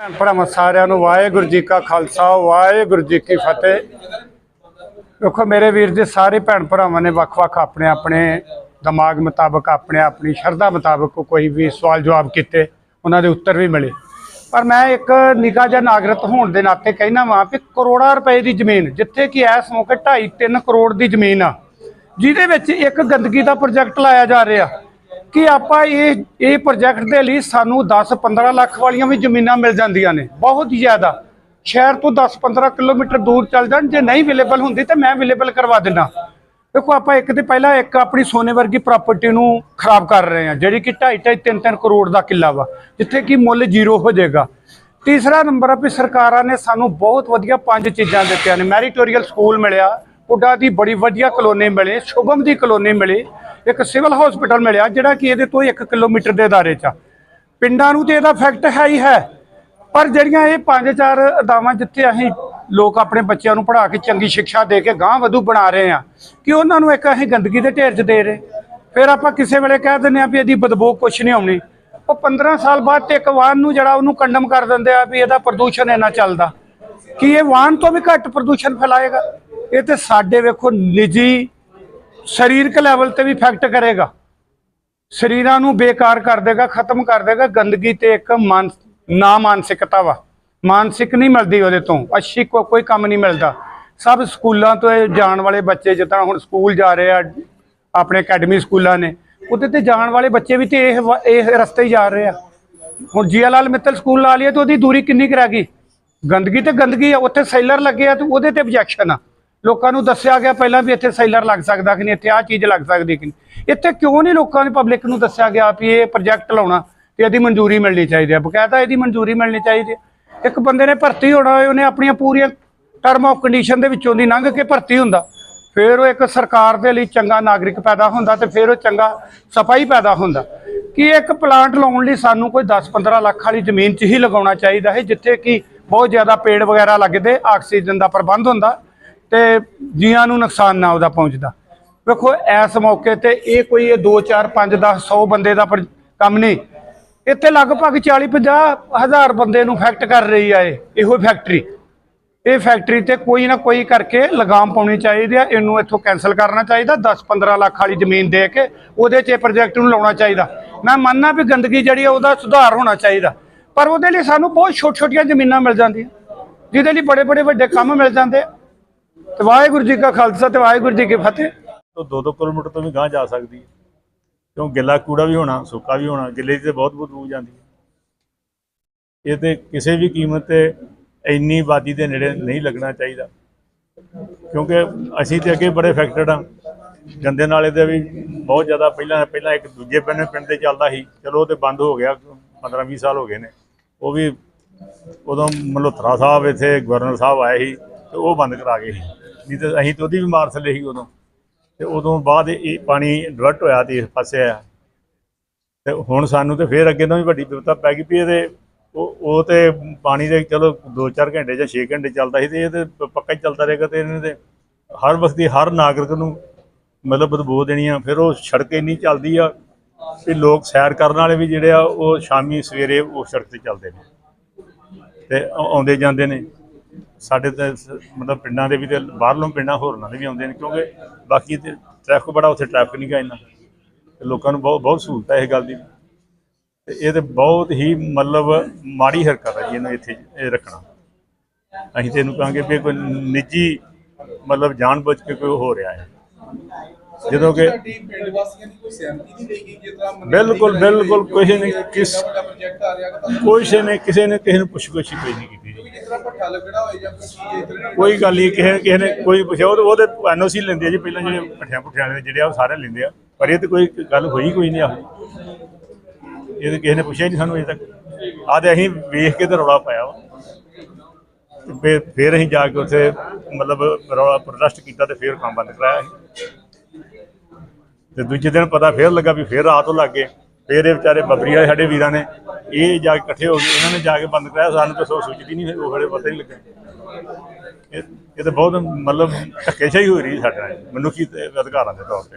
ਭੈਣ ਭਰਾਵਾਂ, ਸਾਰਿਆਂ ਨੂੰ ਵਾਹਿਗੁਰੂ ਜੀ ਕਾ ਖਾਲਸਾ, ਵਾਹਿਗੁਰੂ ਜੀ ਕੀ ਫਤਿਹ। ਵੇਖੋ ਮੇਰੇ ਵੀਰ ਜੀ, ਸਾਰੇ ਭੈਣ ਭਰਾਵਾਂ ਨੇ ਵੱਖ-ਵੱਖ ਆਪਣੇ ਆਪਣੇ ਦਿਮਾਗ ਮੁਤਾਬਕ, ਆਪਣੇ ਆਪਣੀ ਸ਼ਰਧਾ ਮੁਤਾਬਕ ਕੋਈ ਵੀ ਸਵਾਲ ਜਵਾਬ ਕੀਤੇ, ਉਹਨਾਂ ਦੇ ਉੱਤਰ ਵੀ ਮਿਲੇ। ਪਰ ਮੈਂ ਇੱਕ ਨਿੱਕਾ ਜਾਂ ਨਾਗਰਿਕ ਹੋਣ ਦੇ ਨਾਤੇ ਕਹਿਣਾ ਵਾਂ ਕਿ ਕਰੋੜਾਂ ਰੁਪਏ ਦੀ ਜ਼ਮੀਨ, ਜਿੱਥੇ ਕਿ ਇਸ ਮੌਕੇ 2.5-3 ਕਰੋੜ ਦੀ ਜ਼ਮੀਨ ਆ, ਜਿਹਦੇ ਵਿੱਚ ਇੱਕ ਗੰਦਗੀ ਦਾ ਪ੍ਰੋਜੈਕਟ ਲਾਇਆ ਜਾ ਰਿਹਾ। ਕਿ ਆਪਾਂ ਇਹ ਇਹ ਪ੍ਰੋਜੈਕਟ ਦੇ ਲਈ ਸਾਨੂੰ 10-15 ਲੱਖ ਵਾਲੀਆਂ ਵੀ ਜ਼ਮੀਨਾਂ ਮਿਲ ਜਾਂਦੀਆਂ ਨੇ, ਬਹੁਤ ਜ਼ਿਆਦਾ। ਸ਼ਹਿਰ ਤੋਂ 10-15 ਕਿਲੋਮੀਟਰ ਦੂਰ ਚੱਲ ਜਾਣ, ਜੇ ਨਹੀਂ ਅਵੇਲੇਬਲ ਹੁੰਦੀ ਤਾਂ ਮੈਂ ਅਵੇਲੇਬਲ ਕਰਵਾ ਦਿੰਦਾ। ਦੇਖੋ, ਆਪਾਂ ਇੱਕ ਤੇ ਪਹਿਲਾਂ ਇੱਕ ਆਪਣੀ ਸੋਨੇ ਵਰਗੀ ਪ੍ਰਾਪਰਟੀ ਨੂੰ ਖਰਾਬ ਕਰ ਰਹੇ ਹਾਂ, ਜਿਹੜੀ ਕਿ 2.5 3-3 ਕਰੋੜ ਦਾ ਕਿੱਲਾ ਵਾ, ਜਿੱਥੇ ਕਿ ਮੁੱਲ ਜ਼ੀਰੋ ਹੋ ਜਾਏਗਾ। ਤੀਸਰਾ ਨੰਬਰ ਆ ਵੀ ਸਰਕਾਰਾਂ ਨੇ ਸਾਨੂੰ ਬਹੁਤ ਵਧੀਆ ਪੰਜ ਚੀਜ਼ਾਂ ਦਿੱਤੀਆਂ ਨੇ, ਮੈਰੀਟੋਰੀਅਲ ਸਕੂਲ ਮਿਲਿਆ ਪੁੱਡਾ ਦੀ ਬੜੀ ਵਧੀਆ ਕਲੋਨੀ ਮਿਲੇ, ਸ਼ੁਭਮ ਦੀ ਕਲੋਨੀ ਮਿਲੀ, ਇੱਕ ਸਿਵਲ ਹਸਪੀਟਲ ਮਿਲਿਆ, ਜਿਹੜਾ ਕਿ ਇਹਦੇ ਤੋਂ 1 ਕਿਲੋਮੀਟਰ ਦੇ ਦਾਇਰੇ 'ਚ ਆ। ਪਿੰਡਾਂ ਨੂੰ ਤੇ ਇਹਦਾ ਫੈਕਟ ਹੈ ਹੀ ਹੈ, ਪਰ ਜਿਹੜੀਆਂ ਇਹ ਪੰਜ ਚਾਰ ਅਦਾਵਾਂ ਜਿੱਥੇ ਅਸੀਂ ਲੋਕ ਆਪਣੇ ਬੱਚਿਆਂ ਨੂੰ ਪੜ੍ਹਾ ਕੇ ਚੰਗੀ ਸਿੱਖਿਆ ਦੇ ਕੇ ਗਾਂਹ ਵਧੂ ਬਣਾ ਰਹੇ ਆ ਕਿ ਉਹਨਾਂ ਨੂੰ ਇੱਕ ਅਸੀਂ ਗੰਦਗੀ ਦੇ ਢੇਰ 'ਚ ਦੇ ਰਹੇ। ਫਿਰ ਆਪਾਂ ਕਿਸੇ ਵੇਲੇ ਕਹਿ ਦਿੰਦੇ ਆ ਵੀ ਇਹਦੀ ਬਦਬੂ ਕੁਛ ਨਹੀਂ ਆਉਣੀ। ਉਹ 15 ਸਾਲ ਬਾਅਦ ਤੇ ਇੱਕ ਵਾਹਨ ਨੂੰ ਜਿਹੜਾ ਉਹਨੂੰ ਕੰਡਮ ਕਰ ਦਿੰਦੇ ਆ ਵੀ ਇਹਦਾ ਪ੍ਰਦੂਸ਼ਣ ਇੰਨਾ ਚੱਲਦਾ। ਕਿ ਇਹ ਵਾਹਨ ਤੋਂ ਵੀ ਘੱਟ ਪ੍ਰਦੂਸ਼ਣ ਫੈਲਾਏਗਾ। ਇਹ ਤੇ ਸਾਡੇ ਵੇਖੋ ਨਿੱਜੀ ਸਰੀਰਕ ਲੈਵਲ ਤੇ ਵੀ ਇਫੈਕਟ ਕਰੇਗਾ। ਸਰੀਰਾਂ ਨੂੰ ਬੇਕਾਰ ਕਰ ਦੇਗਾ, ਖਤਮ ਕਰ ਦੇਗਾ। ਗੰਦਗੀ ਤੇ ਇੱਕ ਮਨ ਨਾ ਮਾਨਸਿਕਤਾ ਵਾ। ਮਾਨਸਿਕ ਨਹੀਂ ਮਿਲਦੀ ਉਹਦੇ ਤੋਂ। ਅੱਛੀ ਕੋ- ਕੋਈ ਕੰਮ ਨਹੀਂ ਮਿਲਦਾ। ਸਭ ਸਕੂਲਾਂ ਤੋਂ ਜਾਣ ਵਾਲੇ ਬੱਚੇ ਜਿੱਦਾਂ ਹੁਣ ਸਕੂਲ ਜਾ ਰਹੇ ਆ, ਆਪਣੇ ਅਕੈਡਮੀ ਸਕੂਲਾਂ ਨੇ, ਉਹਦੇ ਤੇ ਜਾਣ ਵਾਲੇ ਬੱਚੇ ਵੀ ਤੇ ਇਹ ਵ- ਇਹ ਰਸਤੇ ਹੀ ਜਾ ਰਹੇ ਆ। ਹੁਣ ਜੀਆ ਲਾਲ ਮਿੱਤਲ ਸਕੂਲ ਲਾ ਲਿਆ ਤੇ ਉਹਦੀ ਦੂਰੀ ਕਿੰਨੀ ਕੁ ਰਹਿ ਗਈ? ਗੰਦਗੀ ਤੇ ਗੰਦਗੀ ਆ, ਉੱਥੇ ਸੈਲਰ ਲੱਗੇ ਆ ਤੇ ਉਹਦੇ ਤੇ objection ਆ। ਲੋਕਾਂ ਨੂੰ ਦੱਸਿਆ ਗਿਆ ਪਹਿਲਾਂ ਵੀ ਇੱਥੇ ਸੈਲਰ ਲੱਗ ਸਕਦਾ ਕਿ ਨਹੀਂ, ਇੱਥੇ ਆਹ ਚੀਜ਼ ਲੱਗ ਸਕਦੀ ਕਿ ਨਹੀਂ। ਇੱਥੇ ਕਿਉਂ ਨਹੀਂ ਲੋਕਾਂ ਦੀ ਪਬਲਿਕ ਨੂੰ ਦੱਸਿਆ ਗਿਆ ਵੀ ਇਹ ਪ੍ਰੋਜੈਕਟ ਲਾਉਣਾ ਤੇ ਇਹਦੀ ਮਨਜ਼ੂਰੀ ਮਿਲਣੀ ਚਾਹੀਦੀ ਹੈ? ਬਕਾਇਦਾ ਇਹਦੀ ਮਨਜ਼ੂਰੀ ਮਿਲਣੀ ਚਾਹੀਦੀ ਹੈ। ਇੱਕ ਬੰਦੇ ਨੇ ਭਰਤੀ ਹੋਣਾ ਹੋਏ, ਉਹਨੇ ਆਪਣੀਆਂ ਪੂਰੀਆਂ ਟਰਮ ਆਫ ਕੰਡੀਸ਼ਨ ਦੇ ਵਿੱਚੋਂ ਦੀ ਲੰਘ ਕੇ ਭਰਤੀ ਹੁੰਦਾ। ਫਿਰ ਉਹ ਇੱਕ ਸਰਕਾਰ ਦੇ ਲਈ ਚੰਗਾ ਨਾਗਰਿਕ ਪੈਦਾ ਹੁੰਦਾ ਤੇ ਫਿਰ ਉਹ ਚੰਗਾ ਸਫ਼ਾਈ ਪੈਦਾ ਹੁੰਦਾ। ਕਿ ਇੱਕ ਪਲਾਂਟ ਲਾਉਣ ਲਈ ਸਾਨੂੰ ਕੋਈ 10-15 ਲੱਖ ਵਾਲੀ ਜ਼ਮੀਨ 'ਚ ਹੀ ਲਗਾਉਣਾ ਚਾਹੀਦਾ ਹੈ, ਜਿੱਥੇ ਕਿ ਬਹੁਤ ਜ਼ਿਆਦਾ ਪੇੜ ਵਗੈਰਾ ਲੱਗਦੇ, ਆਕਸੀਜਨ ਦਾ ਪ੍ਰਬੰਧ ਹੁੰਦਾ। ਤੇ ਜੀਆਂ ਨੂੰ ਨੁਕਸਾਨ ਨਾ ਉਹਦਾ ਪਹੁੰਚਦਾ। ਵੇਖੋ, ਇਸ ਮੌਕੇ ਤੇ ਇਹ ਕੋਈ ਇਹ 2 4 5 10 100 ਬੰਦੇ ਦਾ ਪਰ- ਕੰਮ ਨਹੀਂ। ਇੱਥੇ ਲਗਭਗ 40 50 ਹਜ਼ਾਰ ਬੰਦੇ ਨੂੰ ਫੈਕਟ ਕਰ ਰਹੀ ਆ ਇਹ, ਇਹੋ ਫੈਕਟਰੀ ਇਹ ਫੈਕਟਰੀ ਤੇ ਕੋਈ ਨਾ ਕੋਈ ਕਰਕੇ ਲਗਾਮ ਪਾਉਣੀ ਚਾਹੀਦੀ ਆ, ਇਹਨੂੰ ਇੱਥੋਂ ਕੈਨਸਲ ਕਰਨਾ ਚਾਹੀਦਾ 10 15 ਲੱਖ ਵਾਲੀ ਜ਼ਮੀਨ ਦੇ ਕੇ ਉਹਦੇ 'ਚ ਇਹ ਪ੍ਰੋਜੈਕਟ ਨੂੰ ਲਾਉਣਾ ਚਾਹੀਦਾ। ਮੈਂ ਮੰਨਣਾ ਵੀ ਗੰਦਗੀ ਜਿਹੜੀ ਆ, ਉਹਦਾ ਸੁਧਾਰ ਹੋਣਾ ਚਾਹੀਦਾ। ਪਰ ਉਹਦੇ ਲਈ ਸਾਨੂੰ ਬਹੁਤ ਛੋਟ ਛੋਟੀਆਂ ਜ਼ਮੀਨਾਂ ਮਿਲ ਜਾਂਦੀਆਂ। ਜਿਹਦੇ ਲਈ ਬੜੇ ਬੜੇ ਵੱਡੇ ਕੰਮ ਮਿਲ ਜਾਂਦੇ ਤੇ ਵਾਹਿਗੁਰੂ ਜੀ ਕਾ ਖਾਲਸਾ ਤੇ ਵਾਹਿਗੁਰੂ ਜੀ ਕੀ ਫਤਿਹ। ਤੋਂ 2-2 ਕਿਲੋਮੀਟਰ ਤੋਂ ਵੀ ਗਾਂਹ ਜਾ ਸਕਦੀ ਹੈ। ਕਿਉਂ ਗਿੱਲਾ ਕੂੜਾ ਵੀ ਹੋਣਾ, ਸੁੱਕਾ ਵੀ ਹੋਣਾ, ਗਿੱਲੇ 'ਚ ਤੇ ਬਹੁਤ ਬਦਬੂ ਜਾਂਦੀ ਹੈ। ਇਹ ਤੇ ਕਿਸੇ ਵੀ ਕੀਮਤ ਤੇ ਇੰਨੀ ਆਬਾਦੀ ਦੇ ਨੇੜੇ ਨਹੀਂ ਲੱਗਣਾ ਚਾਹੀਦਾ। ਕਿਉਂਕਿ ਅਸੀਂ ਤੇ ਅੱਗੇ ਬੜੇ ਫੈਕਟਡ ਆ ਗੰਦੇ ਨਾਲੇ ਦੇ ਵੀ ਬਹੁਤ ਜ਼ਿਆਦਾ ਪਹਿਲਾਂ ਪਹਿਲਾਂ ਇੱਕ ਦੂਜੇ ਪਿੰਡ ਪਿੰਡ ਤੇ ਚੱਲਦਾ ਸੀ। ਚਲੋ ਉਹ ਤੇ ਬੰਦ ਹੋ ਗਿਆ 15-20 ਸਾਲ ਹੋ ਗਏ ਨੇ। ਉਹ ਵੀ ਉਦੋਂ ਮਲਹੋਤਰਾ ਸਾਹਿਬ ਇੱਥੇ, ਗਵਰਨਰ ਸਾਹਿਬ ਆਏ ਸੀ। ਤੇ ਉਹ ਬੰਦ ਕਰਾ ਗਏ ਨਹੀਂ ਤੇ ਅਸੀਂ ਤੇ ਉਹਦੀ ਵੀ ਮਾਰ ਥੱਲੇ ਸੀ ਉਦੋਂ। ਤੇ ਉਦੋਂ ਬਾਅਦ ਇਹ ਪਾਣੀ ਡਿਵਰਟ ਹੋਇਆ ਤੇ ਇਸ ਪਾਸੇ ਆਇਆ। ਤੇ ਹੁਣ ਸਾਨੂੰ ਤੇ ਫੇਰ ਅੱਗੇ ਤੋਂ ਵੀ ਵੱਡੀ ਵਿਪਤਾ ਪੈ ਗਈ ਵੀ ਇਹਦੇ ਉਹ ਉਹ ਤੇ ਪਾਣੀ ਦੇ ਚਲੋ 2-4 ਘੰਟੇ ਜਾਂ 6 ਘੰਟੇ ਚੱਲਦਾ ਸੀ ਤੇ ਇਹ ਤੇ ਪੱਕਾ ਹੀ ਚੱਲਦਾ ਰਹੇਗਾ ਤੇ ਇਹਨੇ ਤੇ ਹਰ ਵਕਤ ਹਰ ਨਾਗਰਿਕ ਨੂੰ ਮਤਲਬ ਬਦਬੂ ਦੇਣੀ ਆ। ਫਿਰ ਉਹ ਸੜਕ ਇੰਨੀ ਚੱਲਦੀ ਆ ਕਿ ਲੋਕ ਸੈਰ ਕਰਨ ਵਾਲੇ ਵੀ ਜਿਹੜੇ ਆ ਉਹ ਸ਼ਾਮੀ ਸਵੇਰੇ ਉਹ ਸੜਕ ਤੇ ਚੱਲਦੇ ਨੇ ਤੇ ਆਉਂਦੇ ਜਾਂਦੇ ਨੇ। ਸਾਡੇ ਤੇ ਮਤਲਬ ਪਿੰਡਾਂ ਦੇ ਵੀ ਤੇ ਬਾਹਰਲੋਂ ਪਿੰਡਾਂ ਹੋਰਨਾਂ ਦੇ ਵੀ ਆਉਂਦੇ ਨੇ ਕਿਉਂਕਿ ਬਾਕੀ ਤੇ ਟ੍ਰੈਫਿਕ ਬੜਾ ਉੱਥੇ ਟ੍ਰੈਫਿਕ ਨਹੀਂ ਗਾ ਇੰਨਾ। ਤੇ ਲੋਕਾਂ ਨੂੰ ਬਹੁਤ ਬਹੁਤ ਸਹੂਲਤ ਹੈ ਇਹ ਗੱਲ ਦੀ। ਤੇ ਇਹ ਤੇ ਬਹੁਤ ਹੀ ਮਤਲਬ ਮਾੜੀ ਹਰਕਤ ਹੈ ਜੀ ਇਹਨੂੰ ਇੱਥੇ ਇਹ ਰੱਖਣਾ। ਅਸੀਂ ਤੇ ਇਹਨੂੰ ਕਹਾਂਗੇ ਵੀ ਕੋਈ ਨਿੱਜੀ ਮਤਲਬ ਜਾਣਬੁੱਝ ਕੇ ਕੋਈ ਹੋ ਰਿਹਾ ਹੈ। ਜਦੋਂ ਕਿ ਪਿੰਡ ਵਾਸੀਆਂ ਦੀ ਕੋਈ ਸਹਿਮਤੀ ਨਹੀਂ ਜਿਸ ਤਰ੍ਹਾਂ ਬਿਲਕੁਲ ਬਿਲਕੁਲ ਕਿਸੇ ਕੋਈ ਨੇ ਕਿਸੇ ਨੇ ਕਿਸੇ ਨੂੰ ਪੁੱਛ ਕੋਈ ਨਹੀਂ ਤਰ੍ਹਾਂ ਭੱਠਾ ਲੱਗਣਾ ਹੋਏ ਜਾਂ ਕੋਈ ਕੋਈ ਗੱਲ ਨਹੀਂ ਕਿਸੇ ਕਿਸੇ ਨੇ ਕੋਈ ਪੁੱਛਿਆ, ਉਹ ਉਹਦੇ ਐਨਓਸੀ ਲੈਂਦੇ ਆ ਜੀ, ਪਹਿਲਾਂ ਜਿਹੜੇ ਪੱਠਿਆਂ ਪੁੱਠਿਆਂ ਦੇ ਜਿਹੜੇ ਆ, ਉਹ ਸਾਰੇ ਲੈਂਦੇ ਆ। ਪਰ ਇਹ ਤੇ ਕੋਈ ਗੱਲ ਹੋਈ ਕੋਈ ਨਹੀਂ ਆਹੋ। ਇਹ ਤੇ ਕਿਸੇ ਨੇ ਪੁੱਛਿਆ ਹੀ ਨਹੀਂ ਸਾਨੂੰ ਅਜੇ ਤੱਕ। ਆਹ ਤੇ ਅਸੀਂ ਵੇਖ ਕੇ ਤੇ ਰੌਲਾ ਪਾਇਆ ਵਾ। ਤੇ ਫਿਰ- ਫਿਰ ਅਸੀਂ ਜਾ ਕੇ ਉੱਥੇ ਮਤਲਬ ਰੌਲਾ ਪ੍ਰੋਟੈਸਟ ਕੀਤਾ ਤੇ ਫਿਰ ਕੰਮ ਬੰਦ ਕਰਾਇਆ ਅਸੀਂ। ਤੇ ਦੂਜੇ ਦਿਨ ਪਤਾ ਫਿਰ ਲੱਗਾ ਵੀ ਫਿਰ ਰਾਤ ਨੂੰ ਲੱਗ ਗਏ। ਫਿਰ ਇਹ ਵਿਚਾਰੇ ਬੱਬਰੀ ਵਾਲੇ ਸਾਡੇ ਵੀਰਾਂ ਨੇ ਇਹ ਜਾ ਕੇ ਇਕੱਠੇ ਹੋ ਗਏ ਇਹਨਾਂ ਨੇ ਜਾ ਕੇ ਬੰਦ ਕਰਾਇਆ, ਸਾਨੂੰ ਤਾਂ ਸੋ ਸੋਚਦੀ ਨਹੀਂ, ਉਹ ਖੜੇ ਪਤਾ ਹੀ ਨਹੀਂ ਲੱਗਾ ਇਹ ਇਹ ਤਾਂ ਬਹੁਤ ਮਤਲਬ ਧੱਕੇਸ਼ਾਹੀ ਹੋ ਰਹੀ ਸਾਡੇ ਨਾਲ। ਮਨੁੱਖੀ ਅਧਿਕਾਰਾਂ ਦੇ ਤੌਰ ਤੇ?